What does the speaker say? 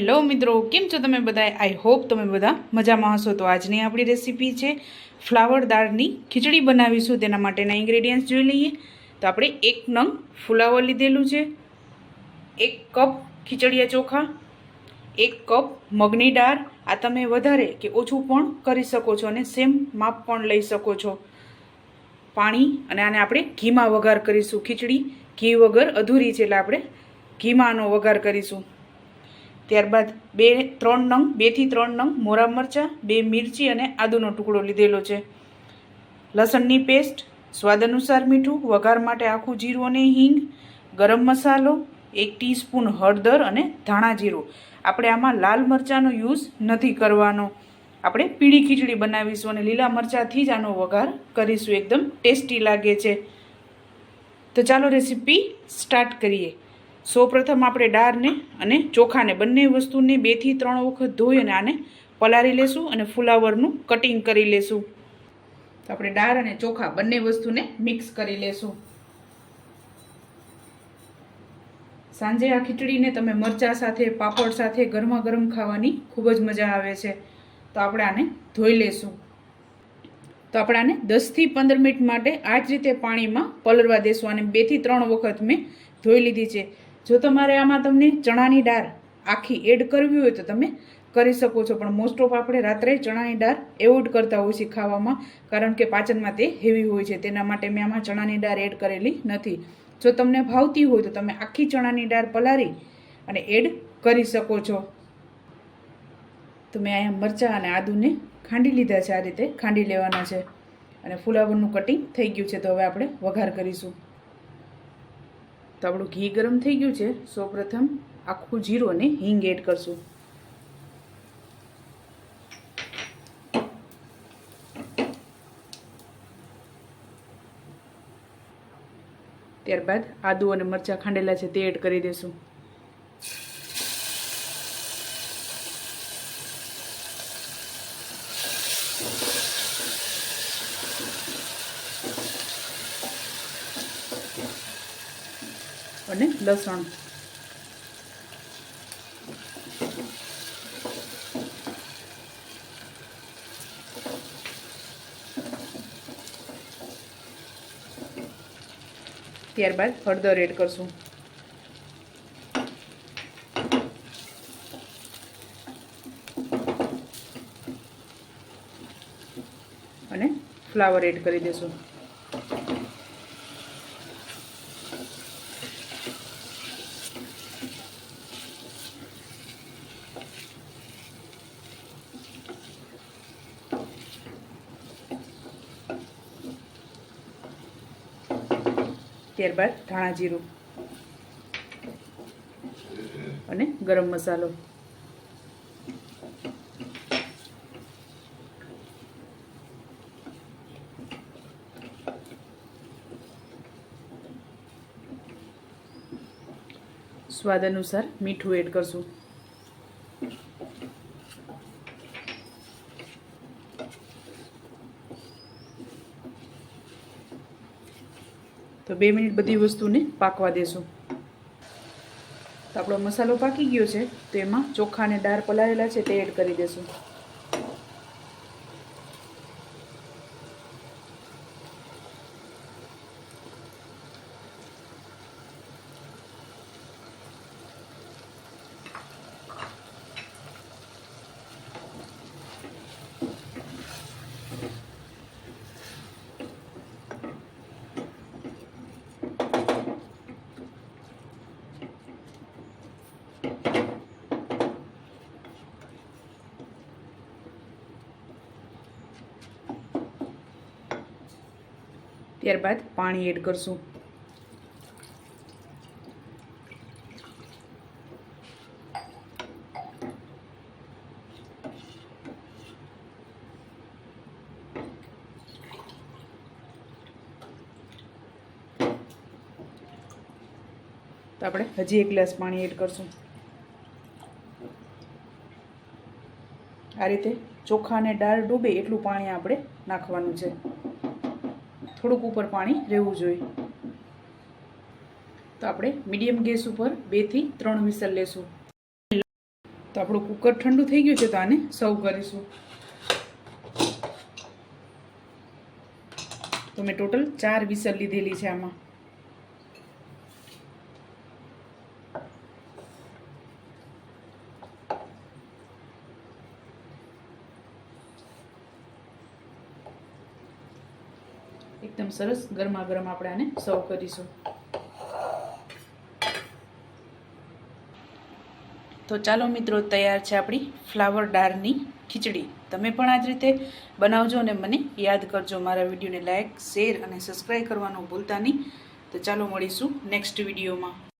Hello મિત્રો, કેમ છો તમે બધા આઈ હોપ તમે બધા મજામાં હશો. તો આજની આપણી રેસીપી છે ફ્લાવર દાળની ખીચડી બનાવીશું. તેના માટેના ઇન્ગ્રેડિયન્ટ્સ જોઈ લઈએ. તો આપણે એક નંગ ફુલાવર લીધેલું છે, એક કપ ખીચડીયા ચોખા, એક કપ મગની દાળ. આ તમે વધારે કે ઓછું પણ કરી શકો છો અને સેમ માપ પણ લઈ શકો છો. પાણી અને આને આપણે ઘીમાં વઘાર કરીશું. ખીચડી ઘી વગર અધૂરી છે એટલે આપણે ઘીમાં આનો વઘાર કરીશું. ત્યારબાદ બે, ત્રણ નંગ, બેથી ત્રણ નંગ, મોરા મરચાં, બે મિરચી અને આદુનો ટુકડો લીધેલો છે. લસણની પેસ્ટ, સ્વાદ અનુસાર મીઠું, વઘાર માટે આખું જીરું અને હિંગ, ગરમ મસાલો, એક ટીસ્પૂન હળદર અને ધાણા જીરું. આપણે આમાં લાલ મરચાંનો યુઝ નથી કરવાનો. આપણે પીળી ખીચડી બનાવીશું અને લીલા મરચાંથી જ આનો વઘાર કરીશું. એકદમ ટેસ્ટી લાગે છે. તો ચાલો રેસીપી સ્ટાર્ટ કરીએ. સૌપ્રથમ આપણે દાળને અને ચોખાને બંને વસ્તુને બેથી ત્રણ વખત ધોઈ અને આને પલાળી લેશું અને ફુલાવરનું કટિંગ કરી લેશું. તો આપણે દાળ અને ચોખા બંને વસ્તુને મિક્સ કરી લેશું. સાંજે આ ખીચડીને તમે મરચા સાથે, પાપડ સાથે ગરમા ગરમ ખાવાની ખૂબ જ મજા આવે છે. તો આપણે આને ધોઈ લેશું. તો આપણે આને દસથી પંદર મિનિટ માટે આ જ રીતે પાણીમાં પલળવા દેશું. અને બેથી ત્રણ વખત મેં ધોઈ લીધી છે. જો તમારે આમાં તમને ચણાની દાળ આખી એડ કરવી હોય તો તમે કરી શકો છો. પણ મોસ્ટ ઓફ આપણે રાત્રે ચણાની દાળ એવોઇડ કરતા હોય છે ખાવામાં, કારણ કે પાચનમાં તે હેવી હોય છે. તેના માટે મેં આમાં ચણાની દાળ એડ કરેલી નથી. જો તમને ભાવતી હોય તો તમે આખી ચણાની દાળ પલાળી અને એડ કરી શકો છો. તો મેં અહીંયા મરચાં અને આદુને ખાંડી લીધા છે. આ રીતે ખાંડી લેવાના છે. અને ફુલાવરનું કટિંગ થઈ ગયું છે. તો હવે આપણે વઘાર કરીશું. આપણું ઘી ગરમ થઈ ગયું છે. સૌપ્રથમ આખું જીરું અને હિંગ એડ કરશું. ત્યારબાદ આદુ અને મરચાં ખાંડેલા છે તે એડ કરી દઈશું અને લસણ. ત્યારબાદ હળદર એડ કરશું. અને ફ્લાવર એડ કરી દેશું. ત્યારબાદ ધાણા જીરું અને ગરમ મસાલો. સ્વાદ અનુસાર મીઠું એડ કરશું. તો બે મિનિટ બધી વસ્તુને પાકવા દેશું. તો આપણો મસાલો પાકી ગયો છે, તો એમાં ચોખા અને દાળ પલાળેલા છે તે એડ કરી દેશું. ત્યારબાદ પાણી એડ કરશું. તો આપણે હજી એક ગ્લાસ પાણી એડ કરશું. આ રીતે ચોખા અને દાળ ડૂબે એટલું પાણી આપણે નાખવાનું છે. થોડુંક ઉપર પાણી રહેવું જોઈએ. તો આપણે મીડિયમ ગેસ ઉપર બેથી ત્રણ વિસલ લેશું. તો આપણું કુકર ઠંડુ થઈ ગયું છે તો આને સર્વ કરીશું. તો મેં ટોટલ ચાર વિસલ લીધેલી છે આમાં. એકદમ સરસ ગરમા ગરમ આપણે આને સર્વ કરીશું તો ચાલો મિત્રો, તૈયાર છે આપણી ફ્લાવર દાળની ખીચડી. તમે પણ આ જ રીતે બનાવજો અને મને યાદ કરજો. મારા વિડીયોને લાઇક શેર અને સબસ્ક્રાઈબ કરવાનું ભૂલતા નહીં. તો ચાલો મળીશું નેક્સ્ટ વિડીયોમાં.